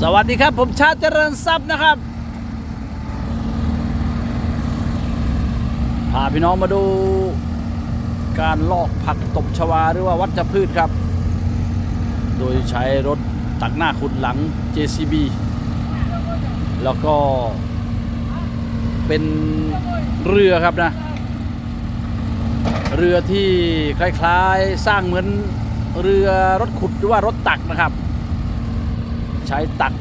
สวัสดีครับ ผมชาติเจริญทรัพย์นะครับ พาพี่น้องมาดูการลอกผักตบชวาหรือว่าวัชพืชครับ โดยใช้รถตักหน้าขุดหลัง JCB แล้วก็เป็นเรือครับนะ เรือที่คล้ายๆสร้างเหมือนเรือรถขุดหรือว่ารถตักนะครับ ใช้ตัก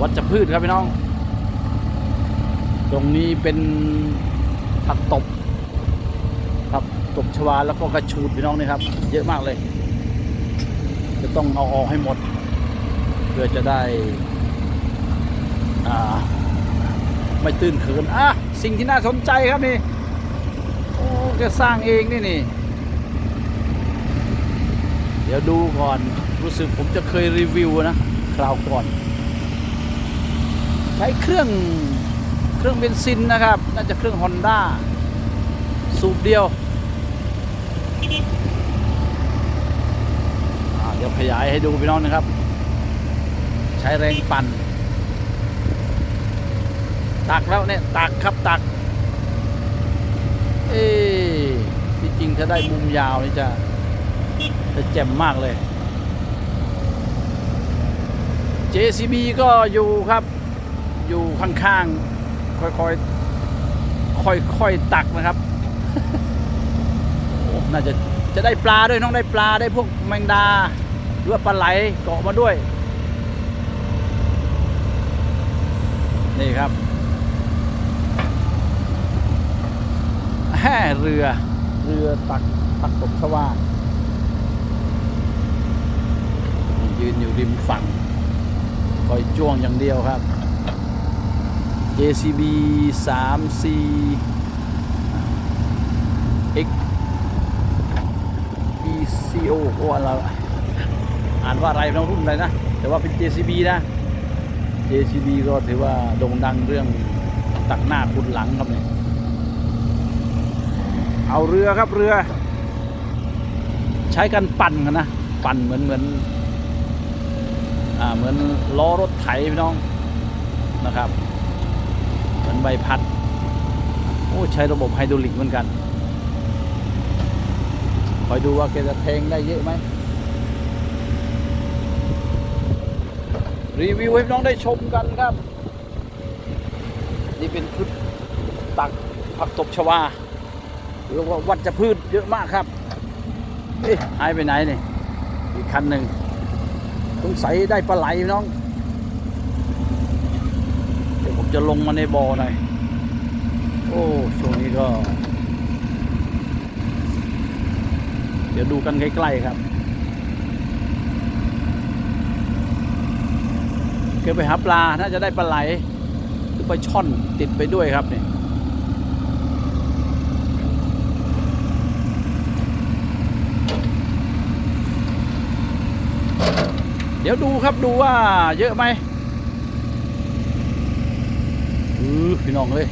วัชพืชครับพี่น้อง ตรงนี้เป็นผักตบผักตบชวาแล้วก็กระชูดพี่น้องนี่ครับ เยอะมากเลย จะต้องเอาออกให้หมด เพื่อจะได้อ่าไม่ตื่นเขินอะสิ่งที่น่าสนใจครับนี่โอ้แกสร้างเองนี่นี่ เดี๋ยวดูก่อนรู้สึกผมจะเคยรีวิวนะคราวก่อน ใช้เครื่องเครื่องเบนซินนะครับ น่าจะเครื่องฮอนด้าสูบเดียว เดี๋ยวขยายให้ดูพี่น้องนะครับ ใช้แรงปั่น ตักแล้วเนี่ย ตักครับตัก เอ๊ที่จริงถ้าได้มุมยาวนี่จะ จะแจ่มมากเลย JCB ก็อยู่ครับ อยู่ข้างๆ ค่อยๆ ค่อยๆ ตักนะครับโอ้น่าจะจะได้ปลาด้วยน้องได้ปลาได้พวกแมงดาหรือว่าปลาไหลเกาะมาด้วย นี่ครับแห่เรือเรือตักตักตกชวา ยืนอยู่ริมฝั่งคอยจ้วงอย่างเดียวครับ JCB 3 C X ECO โอ้อะไรอ่านว่าอะไรน้องรุ่นอะไรนะ แต่ว่าเป็น JCB นะ JCB ก็ถือว่าโด่งดังเรื่องตักหน้าคุดหลังครับเนี่ยเอาเรือครับเรือ ใช้กันปั่นกันนะ ปั่นเหมือนเหมือน เหมือนล้อรถไถพี่น้องนะครับ เหมือนใบพัดโอ้ใช้ระบบไฮดรอลิกเหมือนกันคอยดูว่าแกจะเทงได้เยอะไหมรีวิวให้พี่น้องได้ชมกันครับ นี่เป็นชุดตักผักตบชวาหรือว่าวัชพืชเยอะมากครับเอ๊ะหายไปไหนนี่อีกคันหนึ่ง งสัยได้ปลาไหลน้อง เดี๋ยวผมจะลงมาในบ่อหน่อย โอ้ช่วงนี้ก็ เดี๋ยวดูกันใกล้ๆครับเกิดไปหาปลา น่าจะได้ปลาไหล หรือปลาช่อนติดไปด้วยครับเนี่ย เดี๋ยวดูครับดูว่าเยอะไหมอือพี่น้องเลย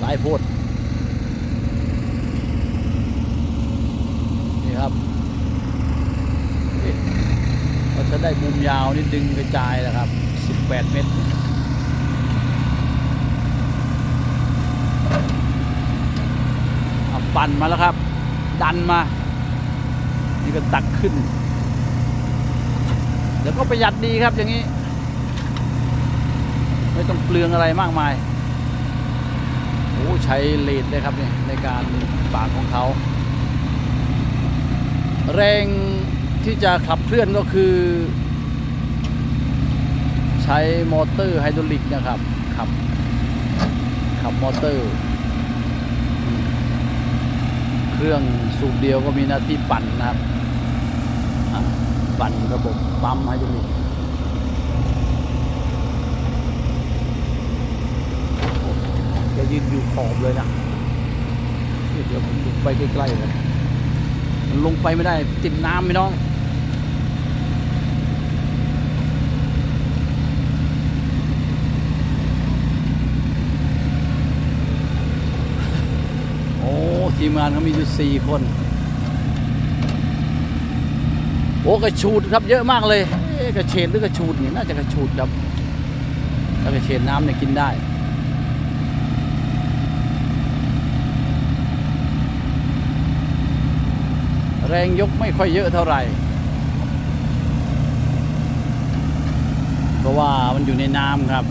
หลายโพดนี่ครับเราจะได้มุมยาวนี่ดึงกระจายนะครับ 18 เมตรปั่นมาแล้วครับ ดันมา นี่ก็ตักขึ้น แล้วก็ประหยัดดีครับอย่างนี้ ไม่ต้องเปลืองอะไรมากมายโอ้ใช้เลดเลยครับเนี่ยในการปากของเขาแรงที่จะขับเคลื่อนก็คือ ใช้มอเตอร์ไฮดรอลิกนะครับขับขับมอเตอร์ เครื่องสูบเดียวก็มีหน้าที่ปั่นนะครับ ปั่นระบบปั๊มไฮดรอลิกแกยืนอยู่ขอบเลยนะเดี๋ยวผมลงไปใกล้ๆเลยมันลงไปไม่ได้ติดน้ำพี่น้องโอ้ทีมงานเขามีอยู่สี่คน โอ้กระชูดครับเยอะมากเลยเกระเชนหรือกระชูดนี่น่าจะกระชูดครับถ้ากระเชนน้ำเนี่ยกินได้แรงยกไม่ค่อยเยอะเท่าไหร่ เพราะว่ามันอยู่ในน้ำครับ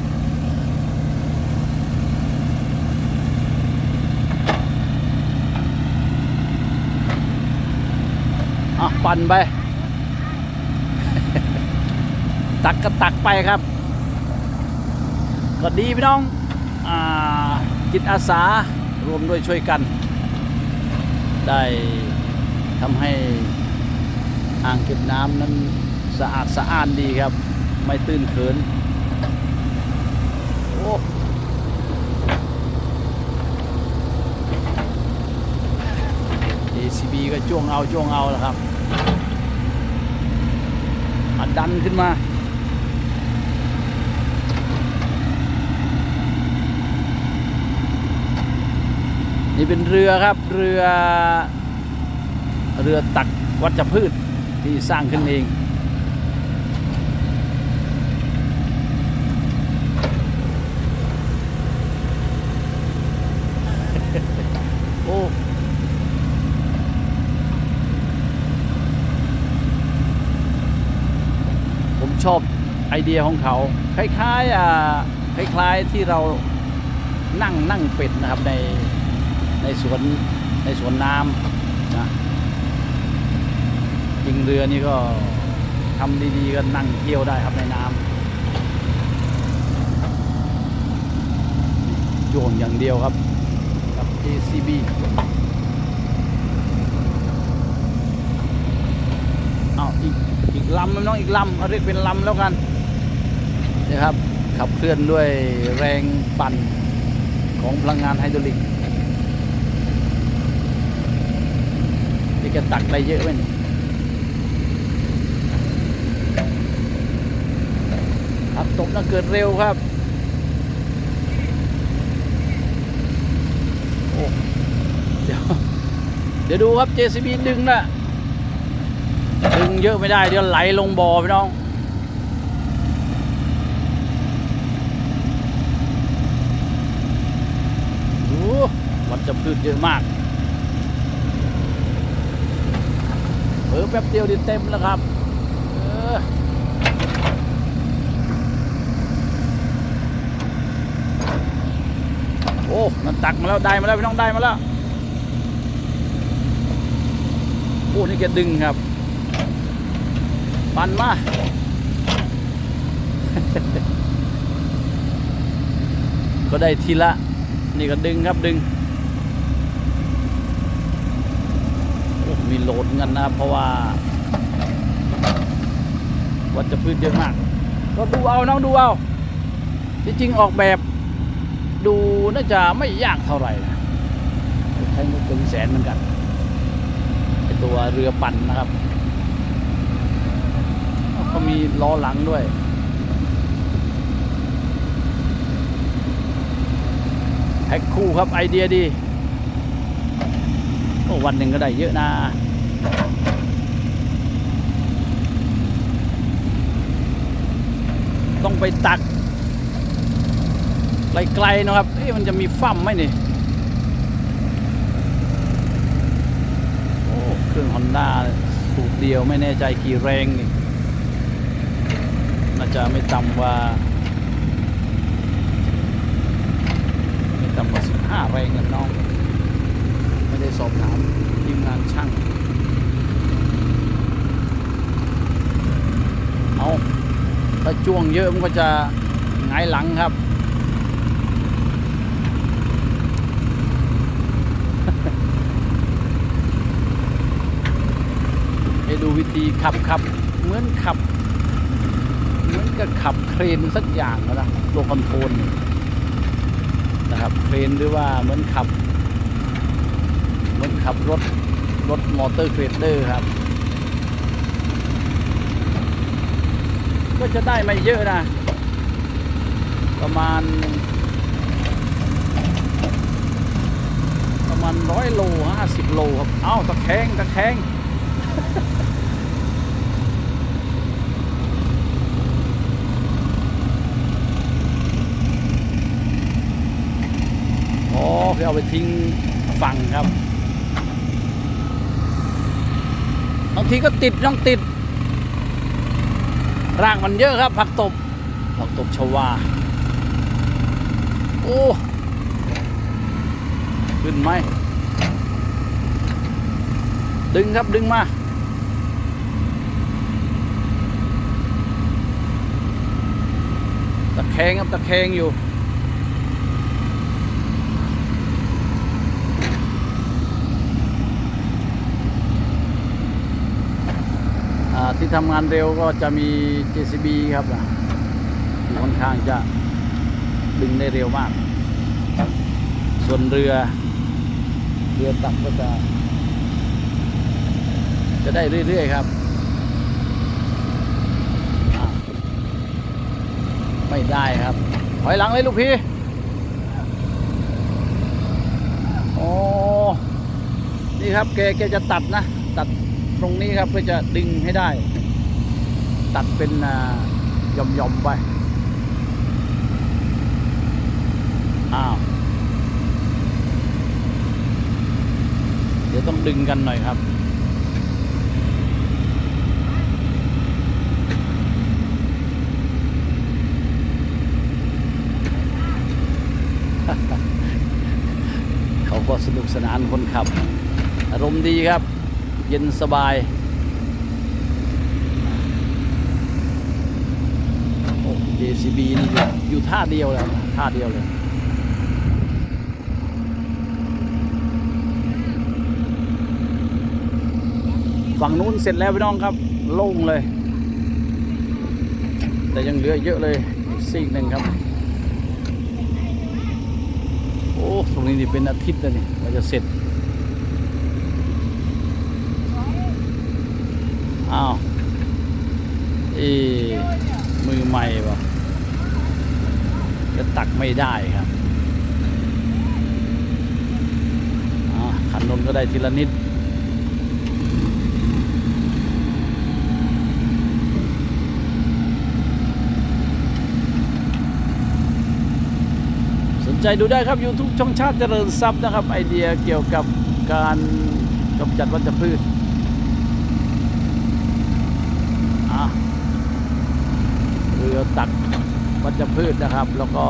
อะ ปั่นไป ตักก็ตักไปครับ ก็ดีพี่น้องอจิตอาสารวมด้วยช่วยกัน ได้ทำให้อ่างเก็บน้ำนั้นสะอาดสะอ้านดีครับ ไม่ตื้นเขินโอ้ ACB ก็จ้วงเอาจ้วงเอาแล้วครับอัดดันขึ้นมา นี่เป็นเรือครับเรือ เรือตักวัชพืชที่สร้างขึ้นเองโอ้ผมชอบไอเดียของเขา คล้ายๆอ่าคล้ายๆที่เรานั่งนั่งเป็ดนะครับใน ในสวนในสวนน้ำนะยิงเรือนี่ก็ทำดีๆก็นั่งเที่ยวได้ครับในน้ำโยนอย่างเดียวครับกับ JCB เอาอีกอีกลำนะน้องอีกลำเอาเรียกเป็นลำแล้วกันนะครับขับเคลื่อนด้วยแรงปั่นของพลังงานไฮดรอลิก นี่จะตักอะไรเยอะไหมนี่ขับตกน่าเกิดเร็วครับโอ้เดี๋ยวเดี๋ยวดูครับ JCB ดึงนะดึงเยอะไม่ได้เดี๋ยวไหลลงบ่อพี่น้องโอ้วัชพืชเยอะมาก เออแป๊บเดียวดิเต็มแล้วครับ เออโอ้นั่นตักมาแล้วได้มาแล้วพี่น้องได้มาแล้วโอ้นี่แกดึงครับ ปันมาก็ได้ทีละ นี่ก็ดึงครับดึง โอ้ มีโหลดเงินนะเพราะว่าวัชพืชเยอะมาก ก็ดูเอาน้องดูเอาที่จริงออกแบบ ดูน่าจะไม่ยากเท่าไหร่นะใช้งบเป็นแสนเหมือนกันไอตัวเรือปั่นนะครับก็มีล้อหลังด้วยแพ็คคู่ครับไอเดียดี วันหนึ่งก็ได้เยอะนะต้องไปตักไกลๆนะครับเอ๊ะมันจะมีฟั่มไหมนี่โอ้เครื่องฮอนด้าสูบเดียวไม่แน่ใจกี่แรงนี่น่าจะไม่ต่ำกว่าไม่ต่ำกว่าสิบห้าแรงกันน้อง ไม่ได้สอบถามทีมงานช่าง เอาถ้าจ้วงเยอะมันก็จะหงายหลังครับ ให้ดูวิธีขับขับ เหมือนขับ เหมือนกับขับเครนสักอย่างนะตัวคอนโทรลนะครับเครนหรือว่าเหมือนขับ มือนขับรถรถมอเตอร์เกรเดอร์ครับ ก็จะได้ไม่เยอะนะ ประมาณ ประมาณร้อยโลห้าสิบโลครับ เอ้าตะแคงตะแคงอ๋อคือเอาไปทิ้งฝั่งครับ บางทีก็ติดต้องติดรากมันเยอะครับ ผักตบ ผักตบชวา โอ้ ขึ้นไหม ดึงครับดึงมา ตะแคงครับตะแคงอยู่ อ่า ที่ทำงานเร็วก็จะมี JCB ครับอะค่อนข้างจะดึงได้เร็วมาก ส่วนเรือ เรือตักก็จะ จะได้เรื่อยๆครับอะไม่ได้ครับ ถอยหลังเลยลูกพี่โอ้นี่ครับแกแกจะตัดนะ ตัดตรงนี้ครับเพื่อจะดึงให้ได้ ตัดเป็นอ่าหย่อมๆไป อ้าว เดี๋ยวต้องดึงกันหน่อยครับเขาก็สนุกสนานคนขับ อารมณ์ดีครับ เย็นสบาย โอ้ JCB นี่อยู่อยู่ท่าเดียวแล้วท่าเดียวเลยฝั่งนู้นเสร็จแล้วพี่น้องครับโล่งเลย แต่ยังเหลือเยอะเลยซีกหนึ่งครับ โอ้ตรงนี้นี่เป็นอาทิตย์แล้วนี่เราจะเสร็จอ้าวเอมือใหม่ป่ะ จะตักไม่ได้ครับขันนนก็ได้ทีละนิดสนใจดูได้ครับ YouTube ช่องชาติเจริญทรัพย์นะครับ ไอเดียเกี่ยวกับการกำจัดวัชพืชเรือตัก วัชพืชนะครับ แล้วก็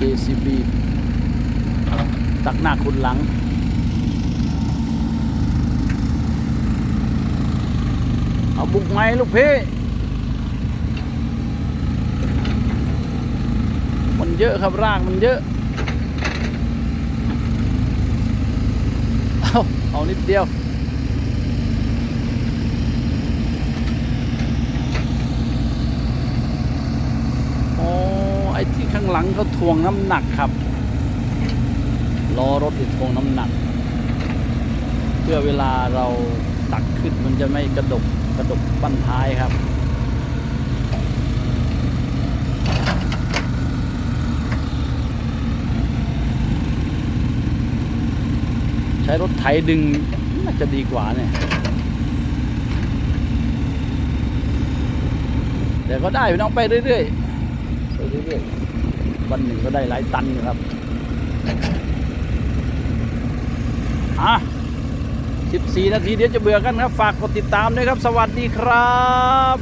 JCB ตักหน้าคุณหลัง เอาบุกไงลูกพี่มันเยอะครับรากมันเยอะ เอาเอานิดเดียว โอ้ไอ้ที่ข้าง หลังเขาทวงน้ำหนักครับล้อรถที่ทวงน้ำหนัก เพื่อเวลาเราตักขึ้นมันจะไม่กระดกกระดกบั้นท้ายครับใช้รถไถดึงน่าจะดีกว่าเนี่ย แต่ก็ได้พี่น้องไปเรื่อยๆไปเรื่อยๆ วันหนึ่งก็ได้หลายตันอยู่ครับอะ14 นาทีเดี๋ยวจะเบื่อกันครับ ฝากกดติดตามด้วยครับ สวัสดีครับ